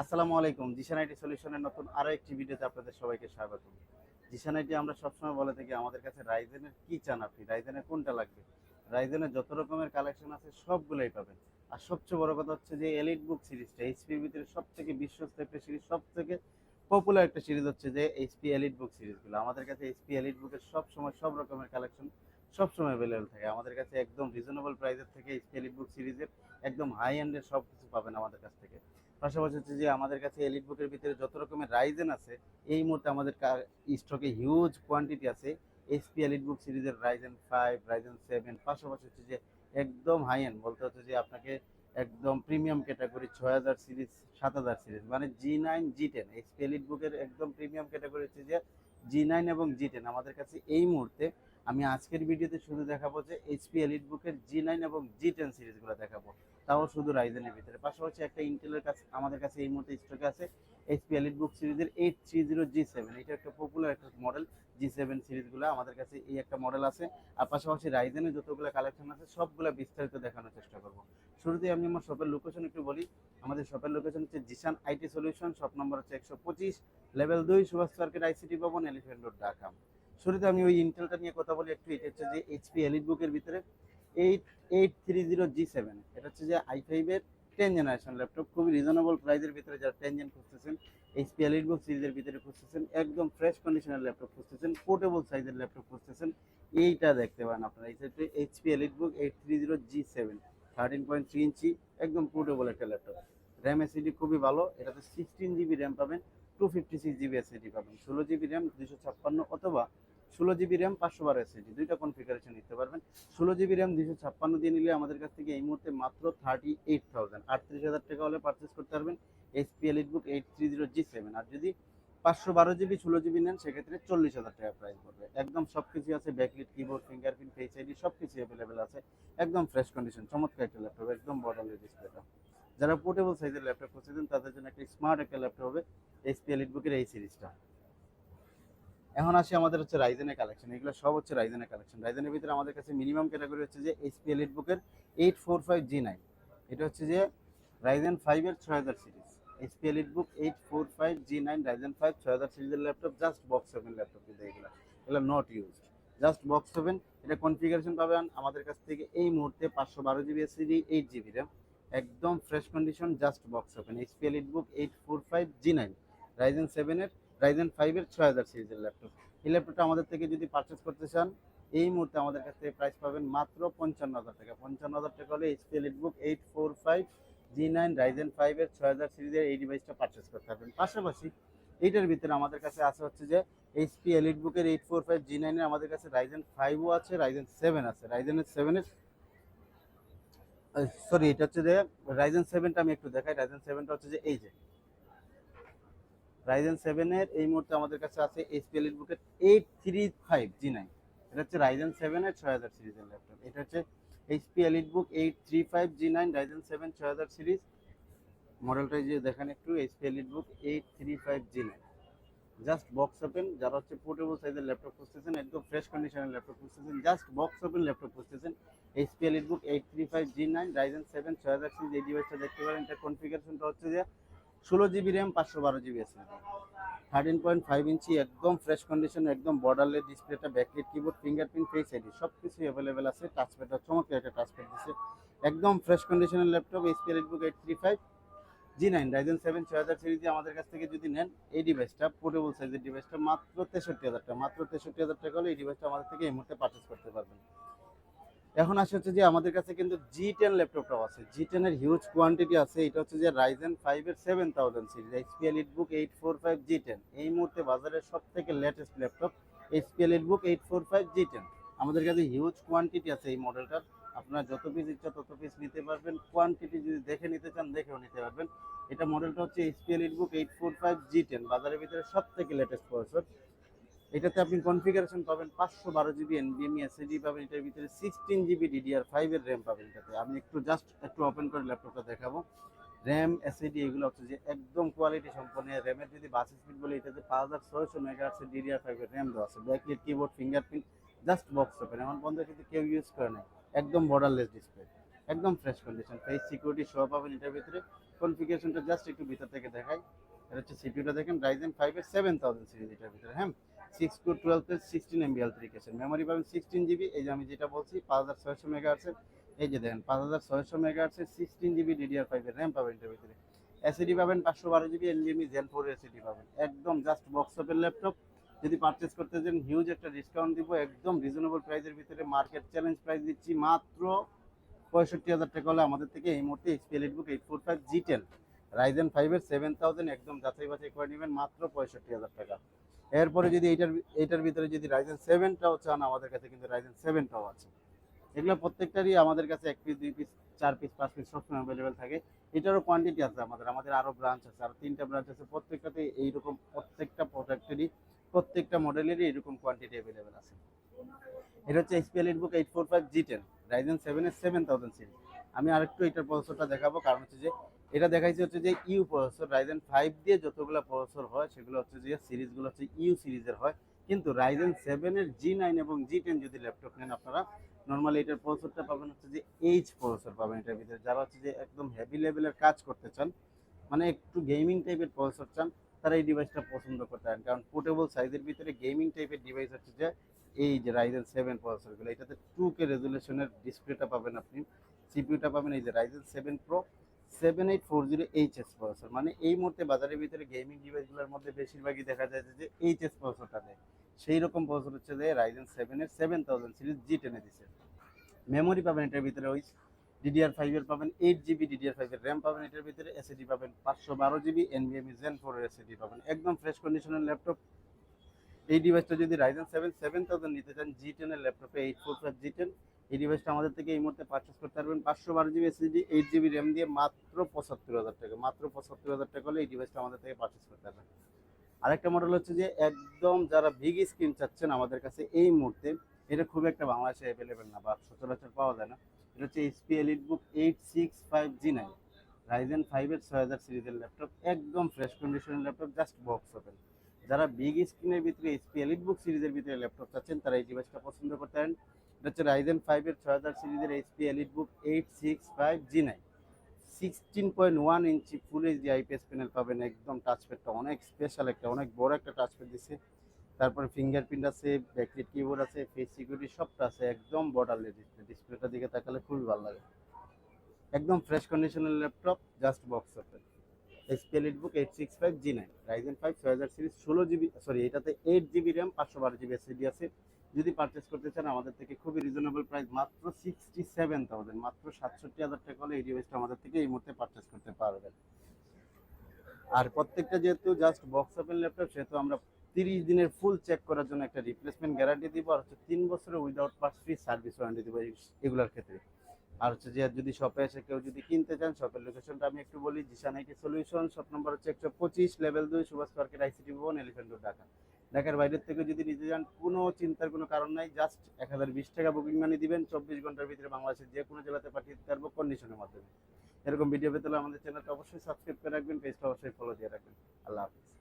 আসসালামু আলাইকুম। জিশান আইটি সলিউশনের নতুন আরও একটি ভিডিওতে আপনাদের সবাইকে স্বাগত জিশান আইটি, আমরা সবসময় বলে থাকি আমাদের কাছে রাইজেনের কি চান আপনি? রাইজেনের কোনটা লাগবে? রাইজেনের যত রকমের কালেকশন আছে, সবগুলোই পাবেন। আর সবচেয়ে বড় কথা হচ্ছে যে এলিট বুক সিরিজটা এইচপির ভিতরে সব থেকে বিশ্বস্ত একটা সিরিজ সব থেকে পপুলার একটা সিরিজ হচ্ছে যে এইচপি এলিট বুক সিরিজগুলো আমাদের কাছে এইচপি এলিট বুকের সব সময় সব রকমের কালেকশন সব সময় অ্যাভেলেবল থাকে। আমাদের কাছে একদম রিজনেবল প্রাইসের থেকে এইচপি এলিট বুক সিরিজের একদম হাই এন্ডের সব কিছু পাবেন আমাদের কাছ থেকে। পাশাপাশি হচ্ছে যে আমাদের কাছে এলিট বুকের ভিতরে যত রকমের রাইজেন আছে, এই মুহূর্তে আমাদের স্টকে হিউজ কোয়ান্টিটি আছে। এইচপি এলিট বুক সিরিজের রাইজেন ফাইভ রাইজেন সেভেন পাশাপাশি হচ্ছে যে একদম হাই এন্ড বলতে হচ্ছে যে আপনাকে একদম প্রিমিয়াম ক্যাটাগরি ছয় হাজার সিরিজ, সাত হাজার সিরিজ মানে G nine G ten HP elite বুকের একদম প্রিমিয়াম ক্যাটাগরি হচ্ছে যে জি নাইন এবং জি টেন আমাদের কাছে এই মুহূর্তে আমি আজকের ভিডিওতে শুধু দেখাবো যে এইচপি এলিট বুকের জি নাইন এবং জি টেন সিরিজগুলো দেখাবো। তাও শুধু রাইজেনের ভিতরে। পাশাপাশি একটা ইন্টেলের কাছে, আমাদের কাছে এই মুহূর্তে স্টকে আছে এইচপি এলিট বুক সিরিজের eight three zero G seven এটা একটা পপুলার একটা মডেল জি সেভেন সিরিজগুলো আমাদের কাছে এই একটা মডেল আছে। আর পাশাপাশি রাইজেনের যতগুলো কালেকশন আছে, সবগুলো বিস্তারিত দেখানোর চেষ্টা করব। শুরুতেই আমি আমার শপের লোকেশন একটু বলি। আমাদের শপের লোকেশন হচ্ছে Jisan IT solution shop number হচ্ছে একশো পঁচিশ লেভেল দুই, Subhash Market ICT Bhaban Elephant Road Dhaka. শুরুতে আমি ওই ইন্টেলটা নিয়ে কথা বলি একটু, এটা হচ্ছে যে এইচপি এলিট বুকের ভিতরে eight eight three zero G seven এটা হচ্ছে যে আই ফাইভের টেন জেনারেশন ল্যাপটপ খুবই রিজনেবল প্রাইসের ভিতরে যারা টেন জেন খুঁজতেছেন এইচপি এলিট বুক সিরিজের ভিতরে খুঁজতেছেন, একদম ফ্রেশ কন্ডিশনের ল্যাপটপ খুঁজতেছেন পোর্টেবল সাইজের ল্যাপটপ খুঁজতেছেন, এইটা দেখতে পান আপনারা। এই সেটে HP elite book eight three zero G seven thirteen point three inch একদম পোর্টেবল একটা ল্যাপটপ র্যাম এসিডি খুবই ভালো, এটাতে সিক্সটিন জিবি র্যাম পাবেন two fifty six GB SSD পাবেন, ষোলো জিবি র্যাম দুশো ছাপ্পান্ন অথবা ষোলো জিবি র্যাম পাঁচশো বারো এসএসডি দুইটা কনফিগারেশন নিতে পারবেন। ষোলো জিবি র্যাম দুশো ছাপ্পান্ন দিয়ে নিলে আমাদের কাছ থেকে এই মুহূর্তে মাত্র থার্টি এইট থাউজেন্ড আটত্রিশ হাজার টাকা হলে পারচেস করতে পারবেন HP elite book eight three zero G seven আর যদি পাঁচশো বারো জিবি ষোলো জিবি নেন, সেক্ষেত্রে চল্লিশ হাজার টাকা প্রাইস পড়বে। একদম সব কিছু আছে backlit keyboard fingerprint face ID সব কিছু অ্যাভেলেবেল আছে। একদম ফ্রেশ কন্ডিশন চমৎকার একটা ল্যাপটপ একদম বর্ডারলেস ডিসপ্লেটা যারা পোর্টেবল সাইজের ল্যাপটপ খুঁজছেন তাদের জন্য একটা স্মার্ট একটা ল্যাপটপ হবে এসপি এলিট বুকের এই সিরিজটা এখন আসি আমাদের হচ্ছে রাইজেনের কালেকশন এগুলো সব হচ্ছে রাইজেনের কালেকশন রাইজেনের ভিতরে আমাদের কাছে মিনিমাম ক্যাটাগরি হচ্ছে যে এইচপি এলিট বুকের eight four five G nine এটা হচ্ছে যে রাইজেন ফাইভের ছয় হাজার series HP elite book eight four five G nine Ryzen five ছয় হাজার সিরিজের laptop just box seven laptop কিন্তু এগুলো। এগুলো not use just box seven এটা কনফিগারেশন পাবেন আমাদের কাছ থেকে এই মুহূর্তে পাঁচশো বারো GB SSD eight GB RAM একদম fresh condition just box seven HP elite book eight four five G nine Ryzen সেভেনের রাইজেন ফাইভের ছয় হাজার সিরিজের ল্যাপটপ এই ল্যাপটপটা আমাদের থেকে যদি পারচেস করতে চান, এই মুহূর্তে আমাদের কাছ প্রাইস পাবেন মাত্র পঞ্চান্ন হাজার টাকা। পঞ্চান্ন হাজার টাকা হলে HP elite book eight four five G nine Ryzen ফাইভের ছয় হাজার সিরিজের এই ডিভাইসটা পারচেস করতে পারবেন। পাশাপাশি এইটার ভিতরে আমাদের কাছে আছে হচ্ছে যে এইচপি এলিট বুকের এইট ফোর ফাইভ জি নাইনের আমাদের কাছে রাইজেন ফাইভও আছে রাইজেন সেভেন আছে। রাইজেনের সেভেনের সরি এটা হচ্ছে যে রাইজেন সেভেনটা আমি একটু দেখাই। রাইজেন সেভেনটা হচ্ছে যে এই যে রাইজেন সেভেনের এই মুহূর্তে আমাদের কাছে আছে এইচপি এলিট বুকের eight three five G nine এটা হচ্ছে রাইজেন সেভেনের ছয় হাজার সিরিজের ল্যাপটপ এটা হচ্ছে HP elite book eight three five G nine Ryzen seven ছয় হাজার সিরিজ মডেলটা যে দেখেন একটু HP elite book eight three five G nine just box open যারা হচ্ছে পোর্টেবল সাইজের ল্যাপটপ খুঁজতেছেন, একদম ফ্রেশ কন্ডিশনের ল্যাপটপ খুঁজতেছেন জাস্ট বক্স ওপেন ল্যাপটপ খুঁজতেছেন HP elite book eight three five G nine Ryzen seven ছয় হাজার সিরিজ এই ডিভাইসটা দেখতে পারেন, এটা কনফিগারেশনটা হচ্ছে যে ষোলো জিবি র্যাম, পাঁচশো বারো GB SSD thirteen point five inch, একদম ফ্রেশ কন্ডিশন একদম বর্ডারলেস ডিসপ্লেটা backlit keyboard fingerprint face ID সব কিছু অ্যাভেলেবেল আছে। টাচপ্যাডটা চমৎকার একটা টাচপ্যাড দিচ্ছে একদম ফ্রেশ কন্ডিশনের laptop HP book eight three five G nine Ryzen seven ছয় হাজার সিরিজে আমাদের কাছ থেকে যদি নেন, এই ডিভাইসটা পোর্টেবল সাইজের ডিভাইসটা মাত্র তেষট্টি হাজার টাকা, মাত্র তেষট্টি হাজার টাকা হলে এই ডিভাইসটা আমাদের থেকে এই মুহূর্তে পারচেস করতে পারবেন। এখন আসে হচ্ছে যে আমাদের কাছে কিন্তু জি টেন ল্যাপটপটাও আছে। জি টেনের হিউজ কোয়ান্টিটি আছে। এটা হচ্ছে যে রাইজেন ফাইভের seven thousand series HP elite book eight four five G ten এই মুহূর্তে বাজারের সব থেকে latest laptop HP elite book eight four five G ten আমাদের কাছে হিউজ কোয়ান্টিটি আছে এই মডেলটার আপনার যত পিস ইচ্ছা তত পিস নিতে পারবেন। কোয়ান্টিটি যদি দেখে নিতে চান, দেখেও নিতে পারবেন। এটা মডেলটা হচ্ছে HP elite book eight four five G ten বাজারের ভিতরে সব থেকে লেটেস্ট প্রসেসর এটাতে আপনি কনফিগারেশন পাবেন পাঁচশো বারো জিবি এনবিএমই এসএডি পাবেন, এটার ভিতরে সিক্সটিন জিবি ডিডিআর ফাইভের র্যাম পাবেন এটাতে। আমি একটু জাস্ট একটু ওপেন করে ল্যাপটপটা দেখাবো। র্যাম এসএডি এগুলো হচ্ছে যে একদম কোয়ালিটি সম্পন্ন। র্যামের যদি বাস স্পিড বলে, এটাতে পাঁচ হাজার ছয়শো মেগা আছে ডিডিআর ফাইভের র্যাম দেওয়া আছে। Backlit keyboard fingerprint just box open এমন পর্যন্ত কিন্তু কেউ ইউজ করে না একদম বর্ডারলেস ডিসপ্লে একদম ফ্রেশ কন্ডিশন ফেস সিকিউরিটি সহ পাবেন এটার ভিতরে। কনফিগারেশনটা জাস্ট একটু ভিতর থেকে দেখাই। এটা হচ্ছে সিপিইউটা দেখেন রাইজেন ফাইভের সেভেন থাউজেন্ড সিরিজ এটার ভিতরে হ্যাঁ? Six two twelve plus sixteen MB অ্যালট্রিকেশন memory পাবেন সিক্সটিন জিবি এই যে আমি যেটা বলছি, পাঁচ হাজার ছয়শো মেগা আর্সের এই যে দেখেন পাঁচ হাজার ছয়শো মেগা আর্সের সিক্সটিন জিবি ডিডিআর ফাইভের র্যাম পাবেন এটার ভিতরে। এসিডি পাবেন পাঁচশো বারো GB NVMe gen four SSD পাবেন। একদম জাস্ট বক্সঅপের ল্যাপটপ যদি পারচেস করতে চান হিউজ একটা ডিসকাউন্ট দিব, একদম রিজনেবল প্রাইসের ভিতরে মার্কেট চ্যালেঞ্জ প্রাইস দিচ্ছি। মাত্র পঁয়ষট্টি হাজার টাকা হলে আমাদের থেকে এই মুহূর্তে HP book eight four five G ten Ryzen ফাইভের সেভেন থাউজেন্ড একদম যাচাই বাছাই করে নেবেন, মাত্র পঁয়ষট্টি হাজার টাকা। এরপরে যদি এইটার এইটার ভিতরে যদি রাইজেন সেভেনটাও চান, আমাদের কাছে কিন্তু রাইজেন সেভেনটাও আছে। এগুলো প্রত্যেকটারই আমাদের কাছে এক পিস দুই পিস চার পিস পাঁচ পিস সবসময় অ্যাভেলেবেল থাকে। এটারও কোয়ান্টিটি আছে আমাদের আমাদের আরও ব্রাঞ্চ আছে, আরও তিনটা ব্রাঞ্চ আছে। প্রত্যেকটাতে এইরকম, প্রত্যেকটা প্রোডাক্টেরই প্রত্যেকটা মডেলেরই এরকম কোয়ান্টিটি অ্যাভেলেবেল আছে। এটা হচ্ছে HP elite book eight four five G ten Ryzen সেভেনের সেভেন থাউজেন্ড সিরিজ আমি আরেকটু এটার প্রসেসরটা দেখাবো, কারণ হচ্ছে যে এটা দেখাইছে হচ্ছে যে ইউ প্রসেসর রাইজেন ফাইভ দিয়ে যতগুলো প্রসেসর হয়, সেগুলো হচ্ছে যে সিরিজগুলো হচ্ছে ইউ সিরিজের হয়। কিন্তু রাইজেন সেভেনের জি নাইন এবং জি টেন যদি ল্যাপটপ নেন আপনারা নর্মালি এটার প্রসেসরটা পাবেন হচ্ছে যে এইচ প্রসেসর পাবেন এটার ভিতরে। যারা হচ্ছে যে একদম হেভি লেভেলের কাজ করতে চান মানে একটু গেমিং টাইপের প্রসেসর চান, তারা এই ডিভাইসটা পছন্দ করতে পারেন। কারণ পোর্টেবল সাইজের ভিতরে গেমিং টাইপের ডিভাইস হচ্ছে যে এই যে রাইজেন সেভেন প্রসেসরগুলো, এটাতে টু কে রেজুলেশনের ডিসপ্লেটা পাবেন আপনি সিপিউটা পাবেন এই যে Ryzen seven pro seven eight four zero HS processor মানে এই মুহূর্তে বাজারের ভিতরে গেমিং ডিভাইসগুলোর মধ্যে বেশিরভাগই দেখা যায় যে এইচএস প্রসেসরটা দেয় সেই রকম প্রসেসর হচ্ছে যে রাইজেন সেভেনের সেভেন থাউজেন্ড সিরিজ জি টেনে দিচ্ছে মেমোরি পাবেন এটার ভিতরে ওই ডিডিআর ফাইভের পাবেন এইট জিবি ডিডিআর ফাইভের র্যাম পাবেন এটার ভিতরে এসএডি পাবেন, পাঁচশো বারো GB NVMe gen four SSD পাবেন। একদম ফ্রেশ কন্ডিশনের ল্যাপটপ এই ডিভাইসটা যদি রাইজেন সেভেন সেভেন থাউজেন্ড নিতে চান জি টেনের ল্যাপটপে eight four five G ten এই ডিভাইসটা আমাদের থেকে এই মুহূর্তে পারচেস করতে পারবেন। পাঁচশো বারো GB SSD eight GB RAM দিয়ে মাত্র পঁচাত্তর হাজার টাকা, মাত্র পঁচাত্তর হাজার টাকা হলে এই ডিভাইসটা আমাদের থেকে পারচেস করতে পারবেন। আরেকটা মডেল হচ্ছে যে একদম যারা বিগ স্ক্রিন চাচ্ছেন আমাদের কাছে, এই মুহূর্তে এটা খুব একটা বাংলাদেশে অ্যাভেলেবেল না বা সচরাচর পাওয়া যায় না। এটা হচ্ছে HP elite book eight six five G nine Ryzen ফাইভের ছয় হাজার সিরিজের ল্যাপটপ একদম ফ্রেশ কন্ডিশনের ল্যাপটপ জাস্ট বক্স ওপেন যারা বিগ স্ক্রিনের ভিতরে এইচপি এলিট বুক সিরিজের ভিতরে ল্যাপটপ চাচ্ছেন, তারা এই ডিভাইসটা পছন্দ করতে পারেন। হচ্ছে রাইজেন ফাইভের ছয় হাজার সিরিজের HP elite book eight six five G nine sixteen point one inch full H HD IPS panel পাবেন, একদম টাচপ্যাডটা অনেক স্পেশাল একটা, অনেক বড় একটা টাচপ্যাড দিচ্ছে তারপরে ফিঙ্গারপ্রিন্ট আছে ব্যাকলিট কিবোর্ড আছে ফেস সিকিউরিটি সবটা আছে, একদম বর্ডারলেস ডিসপ্লে ডিসপ্লেটার দিকে তাকালে খুবই ভালো লাগে। একদম ফ্রেশ কন্ডিশনের laptop just box open HP elite book eight six five G nine Ryzen five ছয় হাজার সিরিজ ষোলো জিবি সরি এটাতে এইট জিবি র্যাম পাঁচশো বারো জিবি এসএসডি আছে। যদি পারচেস করতে চান, আমাদের থেকে খুবই রিজনেবল প্রাইস মাত্র সিক্সটি সেভেন থাউজেন্ড মাত্র সাতষট্টি হাজার টাকা হলে এই ডিভাইসটা আমাদের থেকে এই মুহূর্তে পারচেস করতে পারবেন। আর প্রত্যেকটা যেহেতু জাস্ট বক্স ওপেন ল্যাপটপ সেহেতু আমরা তিরিশ দিনের ফুল চেক করার জন্য একটা রিপ্লেসমেন্ট গ্যারান্টি দিব, আর হচ্ছে তিন বছরের without parts free service warranty দিব এগুলোর ক্ষেত্রে। আর হচ্ছে যে যদি শপে এসে কেউ যদি কিনতে চান শপের লোকেশনটা আমি একটু বলি Jisan IT solution shop number হচ্ছে একশো পঁচিশ লেভেল দুই, সুভাষ মার্কেট আইসিটি ভবন এলিফেন্ট রোড ঢাকা। ঢাকার বাইরের থেকে যদি নিতে যান, কোনো চিন্তার কোনো কারণ নাই জাস্ট এক হাজার বিশ টাকা বুকিং মানি দিবেন, চব্বিশ ঘণ্টার ভিতরে বাংলাদেশের যে কোনো জেলাতে পাঠিয়ে দিতে পারব কন্ডিশনের মাধ্যমে। এরকম ভিডিও পেতে আমাদের চ্যানেলটা অবশ্যই সাবস্ক্রাইব করে রাখবেন পেজটা অবশ্যই ফলো দিয়ে রাখবেন। আল্লাহ হাফিজ।